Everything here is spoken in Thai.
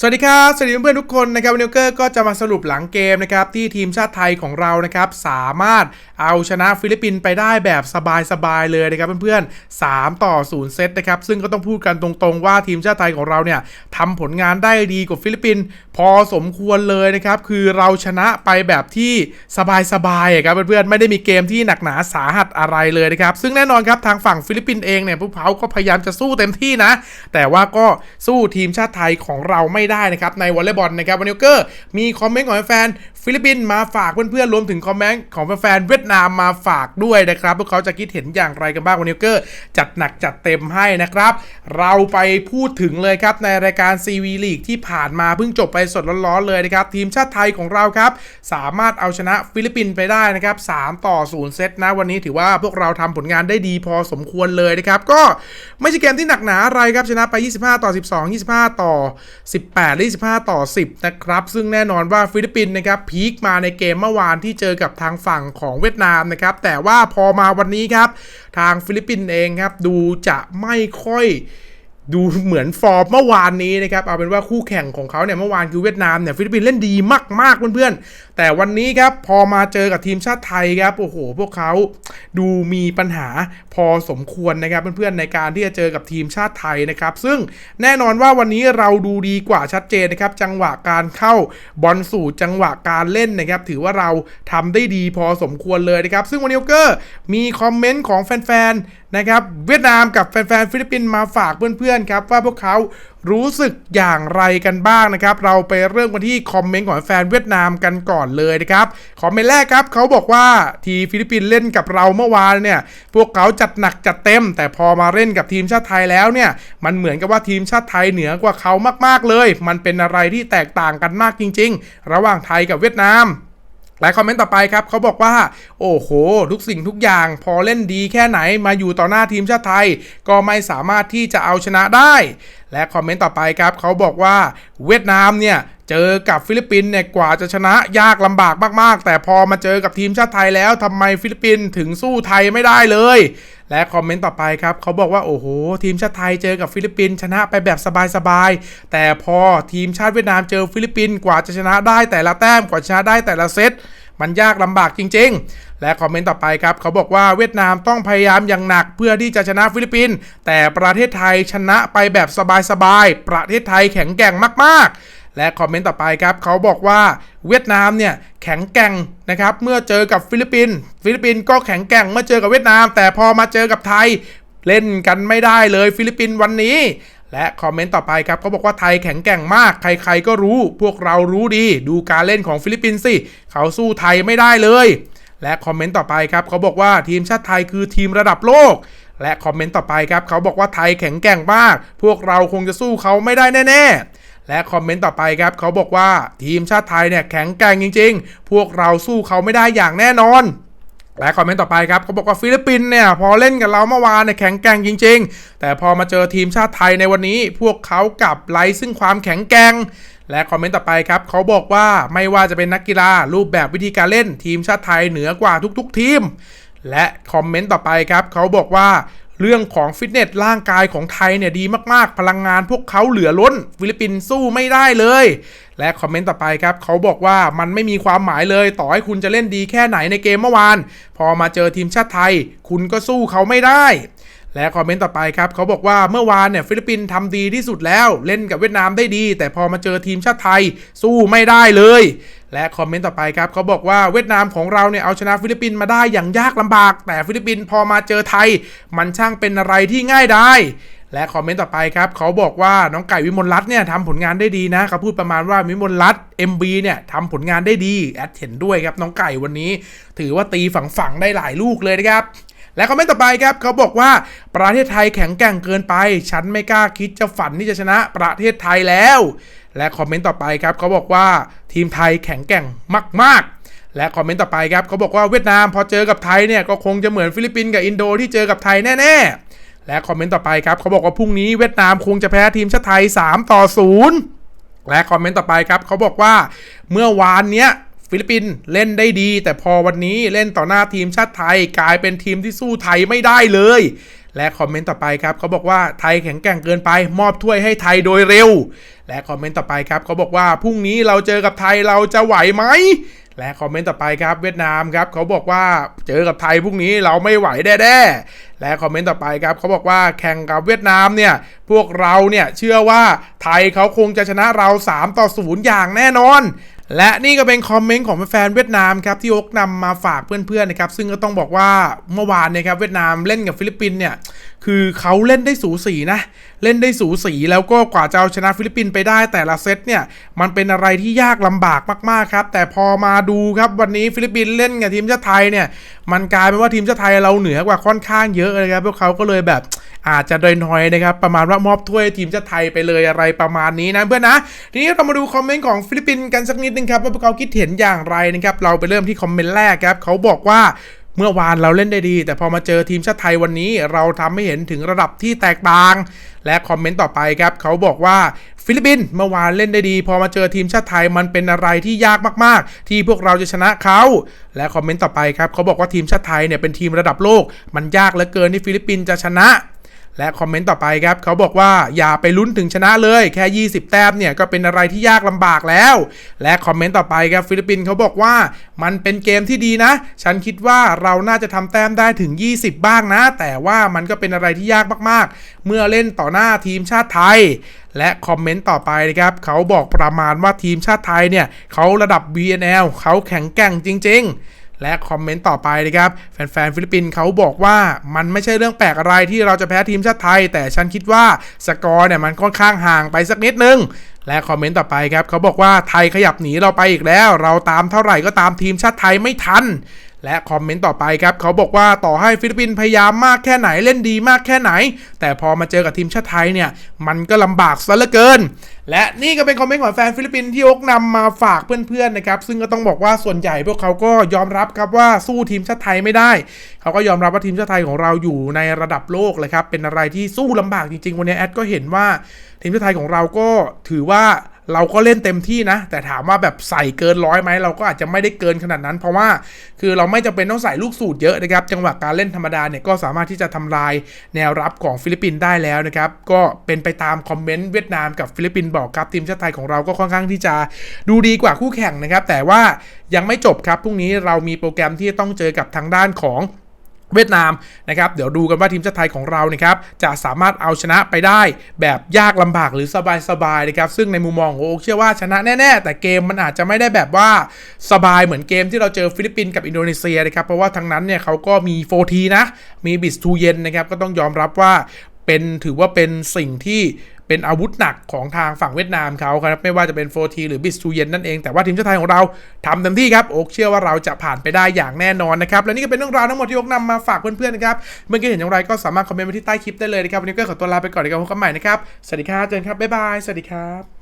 สวัสดีครับ สวัสดีเพื่อนๆทุกคนนะครับวันนี้เกอร์ก็จะมาสรุปหลังเกมนะครับที่ทีมชาติไทยของเรานะครับสามารถเอาชนะฟิลิปปินส์ไปได้แบบสบายๆเลยนะครับเพื่อนๆ3ต่อ0เซตนะครับซึ่งก็ต้องพูดกันตรงๆว่าทีมชาติไทยของเราเนี่ยทำผลงานได้ดีกว่าฟิลิปปินส์พอสมควรเลยนะครับคือเราชนะไปแบบที่สบายๆอะครับเพื่อนๆไม่ได้มีเกมที่หนักหนาสาหัสอะไรเลยนะครับซึ่งแน่นอนครับทางฝั่งฟิลิปปินส์เองเนี่ยพวกเขาก็พยายามจะสู้เต็มที่นะ แต่ว่าก็สู้ทีมชาติไทยของเราไม่ได้นะครับในวอลเลย์บอลนะครับวันนี้เกอร์มีคอมเมนต์ของแฟนฟิลิปปินส์มาฝากเพื่อนๆรวมถึงคอมเมนต์ของแฟนๆเวียดนามมาฝากด้วยนะครับพวกเขาจะคิดเห็นอย่างไรกันบ้างวันนี้เกอร์จัดหนักจัดเต็มให้นะครับ เราไปพูดถึงเลยครับในรายการ CV League ที่ผ่านมาเพิ่งจบไปสดร้อนๆเลยนะครับ ทีมชาติไทยของเราครับ สามารถเอาชนะฟิลิปปินส์ไปได้นะครับ 3 ต่อ 0 เซตนะ วันนี้ถือว่าพวกเราทำผลงานได้ดีพอสมควรเลยนะครับ ก็ไม่ใช่เกมที่หนักหนาอะไรครับชนะไป 25 ต่อ 12 25 ต่อ 18และ25 ต่อ 10 นะครับ ซึ่งแน่นอนว่าฟิลิปปินส์นะครับพีคมาในเกมเมื่อวานที่เจอกับทางฝั่งของเวียดนามนะครับ แต่ว่าพอมาวันนี้ครับ ทางฟิลิปปินส์เองครับ ดูจะไม่ค่อย ดูเหมือนฟอร์มเมื่อวานนี้นะครับเอาเป็นว่าคู่แข่งของเขาเนี่ยเมื่อวานคือเวียดนามเนี่ยฟิลิปปินส์เล่นดีมากๆเพื่อนๆแต่วันนี้ครับพอมาเจอกับทีมชาติไทยครับโอ้โห พวกเขาดูมีปัญหาพอสมควรนะครับเพื่อนๆในการที่จะเจอกับทีมชาติไทยนะครับ ซึ่งแน่นอนว่าวันนี้เราดูดีกว่าชัดเจนนะครับจังหวะการเข้าบอลสู่จังหวะการเล่นนะครับ ถือว่าเราทำได้ดีพอสมควรเลยนะครับ ซึ่งวันนี้เกอร์มีคอมเมนต์ของแฟนๆนะครับเวียดนามกับแฟนๆฟิลิปปินส์มาฝากเพื่อนๆครับว่าพวกเขารู้สึกอย่างไรกันบ้างนะครับ เราไปเริ่มกันที่คอมเมนต์ของแฟนเวียดนามกันก่อนเลยนะครับคอมเมนต์แรกครับเขาบอกว่าทีฟิลิปปินส์เล่นกับเราเมื่อวานเนี่ยพวกเขาจัดหนักจัดเต็ม แต่พอมาเล่นกับทีมชาติไทยแล้วเนี่ยมันเหมือนกับว่าทีมชาติไทยเหนือกว่าเขามากๆเลย มันเป็นอะไรที่แตกต่างกันมากจริง ๆ ระหว่างไทยกับเวียดนาม และคอมเมนต์ต่อไปครับเขาบอกว่า โอ้โห ทุกสิ่งทุกอย่างพอเล่นดีแค่ไหนมาอยู่ต่อหน้าทีมชาติไทย ก็ไม่สามารถที่จะเอาชนะได้ และคอมเมนต์ต่อไปครับเขาบอกว่าเวียดนามเนี่ยเจอกับฟิลิปปินส์เนี่ยกว่าจะชนะยากลำบากมาก ๆ แต่พอมาเจอกับทีมชาติไทยแล้วทำไมฟิลิปปินส์ถึงสู้ไทยไม่ได้เลย และคอมเมนต์ต่อไปครับเขาบอกว่าโอ้โห ทีมชาติไทยเจอกับฟิลิปปินส์ชนะไปแบบสบายๆ แต่พอทีมชาติเวียดนามเจอฟิลิปปินส์กว่าจะชนะได้แต่ละแต้มกว่าชนะได้แต่ละเซตมันยากลำบากจริง ๆ และคอมเมนต์ต่อไปครับ เขาบอกว่าเวียดนามต้องพยายามอย่างหนักเพื่อที่จะชนะฟิลิปปินส์แต่ประเทศไทยชนะไปแบบสบายๆ ประเทศไทยแข็งแกร่งมากๆ และคอมเมนต์ต่อไปครับเขาบอกว่าเวียดนามเนี่ยแข็งแกร่งนะครับเมื่อเจอกับฟิลิปปินส์ฟิลิปปินส์ก็แข็งแกร่งเมื่อเจอกับเวียดนาม แต่พอมาเจอกับไทยเล่นกันไม่ได้เลยฟิลิปปินส์วันนี้ และคอมเมนต์ต่อไปครับเขาบอกว่าไทยแข็งแกร่งมาก ใครๆก็รู้พวกเรารู้ดี ดูการเล่นของฟิลิปปินส์สิเขาสู้ไทยไม่ได้เลย และคอมเมนต์ต่อไปครับเขาบอกว่าทีมชาติไทยคือทีมระดับโลก และคอมเมนต์ต่อไปครับเขาบอกว่าไทยแข็งแกร่งมาก พวกเราคงจะสู้เขาไม่ได้แน่ ๆ และคอมเมนต์ต่อไปครับเขาบอกว่าทีมชาติไทยเนี่ยแข็งแกร่งจริง ๆ พวกเราสู้เขาไม่ได้อย่างแน่นอนและคอมเมนต์ต่อไปครับเขาบอกว่าฟิลิปปินส์เนี่ยพอเล่นกับเราเมื่อวานเนี่ยแข็งแกร่งจริง ๆ แต่พอมาเจอทีมชาติไทยในวันนี้ พวกเขากลับไร้ซึ่งความแข็งแกร่งและคอมเมนต์ต่อไปครับเขาบอกว่าไม่ว่าจะเป็นนักกีฬารูปแบบวิธีการเล่น ทีมชาติไทยเหนือกว่าทุก ๆ ทีม และคอมเมนต์ต่อไปครับเขาบอกว่า เรื่องของฟิตเนสร่างกายของไทยเนี่ยดีมากๆ พลังงานพวกเขาเหลือล้น ฟิลิปปินส์สู้ไม่ได้เลย และคอมเมนต์ต่อไปครับ เขาบอกว่ามันไม่มีความหมายเลย ต่อให้คุณจะเล่นดีแค่ไหนในเกมเมื่อวาน พอมาเจอทีมชาติไทย คุณก็สู้เขาไม่ได้และคอมเมนต์ต่อไปครับเขาบอกว่าเมื่อวานเนี่ยฟิลิปปินส์ทำดีที่สุดแล้วเล่นกับเวียดนามได้ดี แต่พอมาเจอทีมชาติไทยสู้ไม่ได้เลย และคอมเมนต์ต่อไปครับเขาบอกว่าเวียดนามของเราเนี่ยเอาชนะฟิลิปปินส์มาได้อย่างยากลำบาก แต่ฟิลิปปินส์พอมาเจอไทย มันช่างเป็นอะไรที่ง่ายได้และคอมเมนต์ต่อไปครับเขาบอกว่าน้องไก่วิมลรัตน์เนี่ยทำผลงานได้ดีนะเขาพูดประมาณว่าวิมลรัตน์ MB เนี่ยทำผลงานได้ดีแอดเห็นด้วยครับน้องไก่วันนี้ ถือว่าตีฝังๆได้หลายลูกเลยนะครับ และคอมเมนต์ต่อไปครับเขาบอกว่าประเทศไทยแข็งแกร่งเกินไป ฉันไม่กล้าคิดจะฝันที่จะชนะประเทศไทยแล้ว และคอมเมนต์ต่อไปครับเขาบอกว่าทีมไทยแข็งแกร่งมาก ๆและคอมเมนต์ต่อไปครับเขาบอกว่าเวียดนามพอเจอกับไทยเนี่ยก็คงจะเหมือนฟิลิปปินส์กับอินโดที่เจอกับไทยแน่ๆ และคอมเมนต์ต่อไปครับเขาบอกว่าพรุ่งนี้เวียดนามคงจะแพ้ทีมชาติไทย 3 ต่อ 0 และคอมเมนต์ต่อไปครับเขาบอกว่าเมื่อวานเนี้ย ฟิลิปปินส์เล่นได้ดี แต่พอวันนี้เล่นต่อหน้าทีมชาติไทยกลายเป็นทีมที่สู้ไทยไม่ได้เลย และคอมเมนต์ต่อไปครับเขาบอกว่าไทยแข็งแกร่งเกินไป มอบถ้วยให้ไทยโดยเร็ว และคอมเมนต์ต่อไปครับเขาบอกว่าพรุ่งนี้เราเจอกับไทยเราจะไหวไหมและคอมเมนต์ต่อไปครับเวียดนามครับเขาบอกว่าเจอกับไทยพรุ่งนี้เราไม่ไหวแน่ๆและคอมเมนต์ต่อไปครับเขาบอกว่าแข่งกับเวียดนามเนี่ยพวกเราเนี่ยเชื่อว่าไทยเขาคงจะชนะเรา3ต่อ0อย่างแน่นอน และนี่ก็เป็นคอมเมนต์ของแฟนเวียดนามครับที่ยกนำมาฝากเพื่อนๆนะครับซึ่งก็ต้องบอกว่าเมื่อวานเนี่ยครับเวียดนามเล่นกับฟิลิปปินเนี่ยคือเขาเล่นได้สูสีนะเล่นได้สูสีแล้วก็กว่าจะเอาชนะฟิลิปปินไปได้แต่ละเซตเนี่ยมันเป็นอะไรที่ยากลำบากมากๆครับแต่พอมาดูครับวันนี้ฟิลิปปินเล่นกับทีมชาติไทยเนี่ยมันกลายเป็นว่าทีมชาติไทยเราเหนือกว่าค่อนข้างเยอะเลยครับพวกเขาก็เลยแบบ อาจจะดอยน้อยนะครับ ประมาณว่ามอบถ้วยทีมชาติไทยไปเลยอะไรประมาณนี้นะเพื่อนนะ ทีนี้เรามาดูคอมเมนต์ของฟิลิปปินส์กันสักนิดนึงครับว่าพวกเขาคิดเห็นอย่างไรนะครับ เราไปเริ่มที่คอมเมนต์แรกครับเขาบอกว่าเมื่อวานเราเล่นได้ดี แต่พอมาเจอทีมชาติไทยวันนี้ เราทำให้เห็นถึงระดับที่แตกต่าง และคอมเมนต์ต่อไปครับ เขาบอกว่าฟิลิปปินส์เมื่อวานเล่นได้ดี พอมาเจอทีมชาติไทยมันเป็นอะไรที่ยากมากๆ ที่พวกเราจะชนะเขาและคอมเมนต์ต่อไปครับเขาบอกว่าทีมชาติไทยเนี่ยเป็นทีมระดับโลก มันยากเหลือเกินที่ฟิลิปปินส์จะชนะ และคอมเมนต์ต่อไปครับ เขาบอกว่าอย่าไปลุ้นถึงชนะเลย แค่ 20 แต้มเนี่ย ก็เป็นอะไรที่ยากลำบากแล้ว และคอมเมนต์ต่อไปครับ ฟิลิปปินส์เขาบอกว่ามันเป็นเกมที่ดีนะ ฉันคิดว่าเราน่าจะทำแต้มได้ถึง 20 บ้างนะ แต่ว่ามันก็เป็นอะไรที่ยากมากๆ เมื่อเล่นต่อหน้าทีมชาติไทยและคอมเมนต์ต่อไปนะครับ เขาบอกประมาณว่าทีมชาติไทยเนี่ยเขาระดับ BNL เขาแข็งแกร่งจริง ๆ และคอมเมนต์ต่อไปนะครับ แฟนๆ ฟิลิปปินส์เขาบอกว่ามันไม่ใช่เรื่องแปลกอะไรที่เราจะแพ้ทีมชาติไทย แต่ฉันคิดว่าสกอร์เนี่ยมันค่อนข้างห่างไปสักนิดนึงและคอมเมนต์ต่อไปครับเขาบอกว่าไทยขยับหนีเราไปอีกแล้ว เราตามเท่าไหร่ก็ตามทีมชาติไทยไม่ทัน และคอมเมนต์ต่อไปครับเขาบอกว่าต่อให้ฟิลิปปินส์พยายามมากแค่ไหนเล่นดีมากแค่ไหน แต่พอมาเจอกับทีมชาติไทยเนี่ยมันก็ลำบากซะเหลือเกิน และนี่ก็เป็นคอมเมนต์ของแฟนฟิลิปปินส์ที่ยกนำมาฝากเพื่อนๆนะครับ ซึ่งก็ต้องบอกว่าส่วนใหญ่พวกเขาก็ยอมรับครับว่าสู้ทีมชาติไทยไม่ได้ เขาก็ยอมรับว่าทีมชาติไทยของเราอยู่ในระดับโลกเลยครับ เป็นอะไรที่สู้ลำบากจริงๆ วันนี้แอดก็เห็นว่าทีมชาติไทยของเราก็ถือว่า เราก็เล่นเต็มที่นะ แต่ถามว่าแบบใส่เกินร้อยไหมเราก็อาจจะไม่ได้เกินขนาดนั้น เพราะว่าคือเราไม่จำเป็นต้องใส่ลูกสูตรเยอะนะครับ จังหวะการเล่นธรรมดาเนี่ยก็สามารถที่จะทำลายแนวรับของฟิลิปปินส์ได้แล้วนะครับ ก็เป็นไปตามคอมเมนต์เวียดนามกับฟิลิปปินส์บอกครับทีมชาติไทยของเราก็ค่อนข้างที่จะดูดีกว่าคู่แข่งนะครับ แต่ว่ายังไม่จบครับพรุ่งนี้เรามีโปรแกรมที่ต้องเจอกับทางด้านของ เวียดนามนะครับเดี๋ยวดูกันว่าทีมชาติไทยของเรานะครับจะสามารถเอาชนะไปได้แบบยากลำบากหรือสบายๆนะครับซึ่งในมุมมองของโอ๊คเชื่อว่าชนะแน่ ๆ แต่เกมมันอาจจะไม่ได้แบบว่าสบายเหมือนเกมที่เราเจอฟิลิปปินส์กับอินโดนีเซียนะครับเพราะว่าทั้งนั้นเนี่ยเขาก็มีโฟทีนะมีบิสทูเยนนะครับก็ต้องยอมรับว่าเป็นถือว่าเป็นสิ่งที่ เป็นอาวุธหนักของทางฝั่งเวียดนามเขาครับ ไม่ว่าจะเป็นโฟทีหรือบิสซูเยนนั่นเอง แต่ว่าทีมชาติไทยของเราทำเต็มที่ครับ โอ๊กเชื่อว่าเราจะผ่านไปได้อย่างแน่นอนนะครับ และนี่ก็เป็นเรื่องราวทั้งหมดที่โอ๊กนำมาฝากเพื่อนๆนะครับ เมื่อกี้เห็นอย่างไรก็สามารถคอมเมนต์มาที่ใต้คลิปได้เลยนะครับ วันนี้ก็ขอตัวลาไปก่อนเดี๋ยวกันพบกันใหม่นะครับ สวัสดีครับเจนครับ บ๊ายบาย สวัสดีครับ